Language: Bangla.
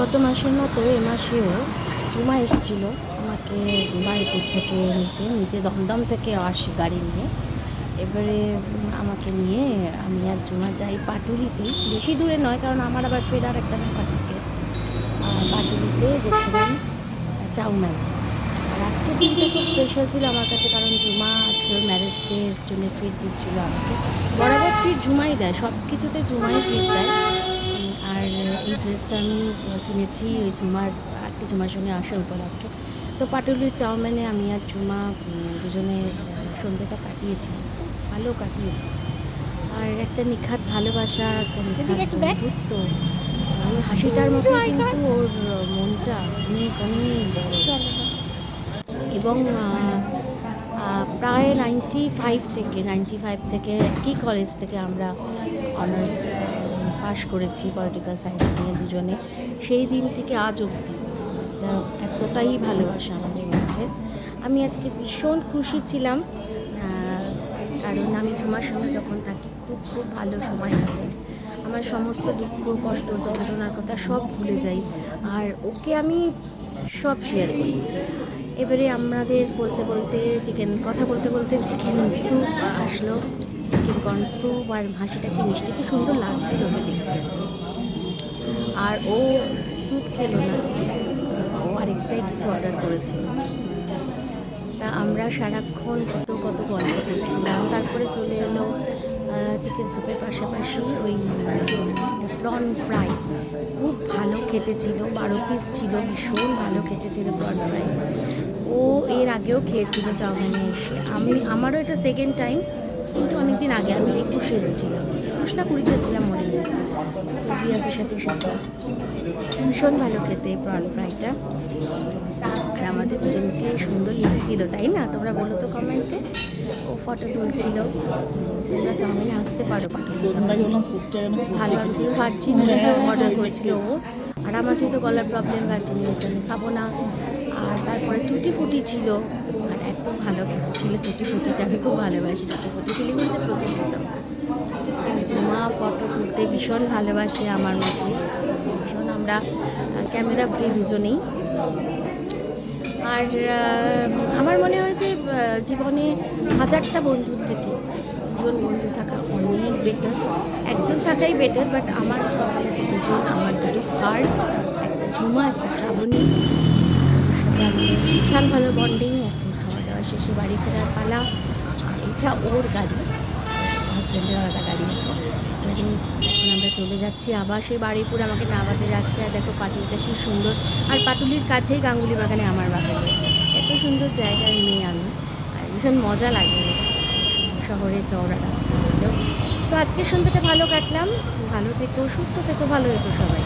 গত মাসের মতো এ মাসেও জুমা এসেছিল আমাকে বাড়িপুর থেকে নিতে, নিজে দমদম থেকে আসি গাড়ি নিয়ে। এবারে আমাকে নিয়ে আমি আর জুমা যাই পাটুলিতে। বেশি দূরে নয়, কারণ আমার আবার ফেরার একটা ব্যাপার থাকে। পাটুলিতে গেছিলাম চাউম্যান। আর আজকে দিনটা খুব স্পেশাল ছিল আমার কাছে, কারণ জুমা আজকে ম্যারেজ ডের জন্য ট্রিট দিচ্ছিল আমাকে। বরাবর ট্রিট জুমাই দেয় সব কিছুতে জুমাই ট্রিট দেয়। আর এই ড্রেসটা আমি কিনেছি ওই ঝুমার আজকে ঝুমার সঙ্গে আসা উপলক্ষে। তো পাটুলির চাউমিনে আমি আর ঝুমা দুজনে সন্ধ্যেটা কাটিয়েছি ভালো কাটিয়েছি। আর একটা নিখাত ভালোবাসা। বন্ধুত্ব। ওই হাসিটার মতো কিন্তু ওর মনটা অনেক অনেক এবং প্রায় নাইনটি ফাইভ থেকে নাইনটি ফাইভ থেকে একই কলেজ থেকে আমরা অনার্স পাশ করেছি পলিটিক্যাল সায়েন্স নিয়ে দুজনে। সেই দিন থেকে আজ অবধি। এতটাই ভালোবাসা আমাদের মধ্যে। আমি আজকে ভীষণ খুশি ছিলাম কারণ আমি ঝুমার সঙ্গে যখন থাকি, খুব খুব ভালো সময় কাটে। আমার সমস্ত দুঃখ, কষ্ট যন্ত্রণার কথা সব ভুলে যাই। আর ওকে আমি সব শেয়ার করি। এবারে আমাদের বলতে বলতে চিকেন কথা বলতে বলতে চিকেন স্যুপ আসলো। কর্ন স্যুপ আর হাসিটা কি মিষ্টি? কি সুন্দর লাগছিল দেখতে আর ও স্যুপ খেলো না। ও আরেকটাই কিছু অর্ডার করেছিল তা আমরা সারাক্ষণ কত কত গল্প করছিলাম। তারপরে চলে এলো চিকেন স্যুপের পাশাপাশি ওই প্রন ফ্রাই খুব ভালো খেতে ছিল বারো পিস ছিল, ভীষণ ভালো খেতে ছিল প্রন ফ্রাই ও এর আগেও খেয়েছিল চাউমিনে এসে। আমি, আমারও এটা সেকেন্ড টাইম কিন্তু অনেক দিন আগে আমি একুশে এসেছিলাম। একুশ না কুড়িতে এসেছিলাম মনে নেই। রিয়াজের সাথে এসেছিলাম। ভীষণ ভালো খেতে প্রন ফ্রাইটা আর আমাদের দুজনকে সুন্দর লাগছিল তাই না? তোমরা বলো তো কমেন্টে। ও ফটো তুলছিল। তোমরা চাউমিনে আসতে পারো ভালো আমি যেহেতু ভার্জিন অর্ডার করেছিল ও। আর আমার যেহেতু গলার প্রবলেম ভার্জিন আমি খাব না। আর তারপরে টুটি ফুটি ছিল। এত ভালো ছিল টুটি ফুটিটা আমি খুব ভালোবাসি টুটি ফুটি ফিলিং বলতে প্রচণ্ড জমা ফটো তুলতে ভীষণ ভালোবাসে আমার মধ্যে ভীষণ আমরা ক্যামেরা ফ্রি দুজনেই আর আমার মনে হয় যে জীবনে হাজারটা বন্ধুর থেকে দুজন বন্ধু থাকা অনেক বেটার একজন থাকাই বেটার বাট আমার দুজন আমার দুটো হার্ট একটা ঝুমা একটা শ্রাবণী বিশাল ভালো বন্ডিং বাড়ি ফেরার পালা। আর এটা ওর গাড়ি। হাজব্যান্ডের আলাদা গাড়ি। এখন এখন আমরা চলে যাচ্ছি আবার সেই বাড়ি বাড়িপুর আমাকে নামাতে যাচ্ছে। আর দেখো পাটুলিটা কি সুন্দর। আর পাটুলির কাছেই গাঙ্গুলি বাগানে আমার বাগানে। এত সুন্দর জায়গায় মেয়ে আমি। আর ভীষণ মজা লাগে। শহরে চওড়া রাস্তা। তো আজকের সন্ধ্যাটা ভালো কাটলাম। ভালো থেকো সুস্থ থেকো ভালো থেকো সবাই।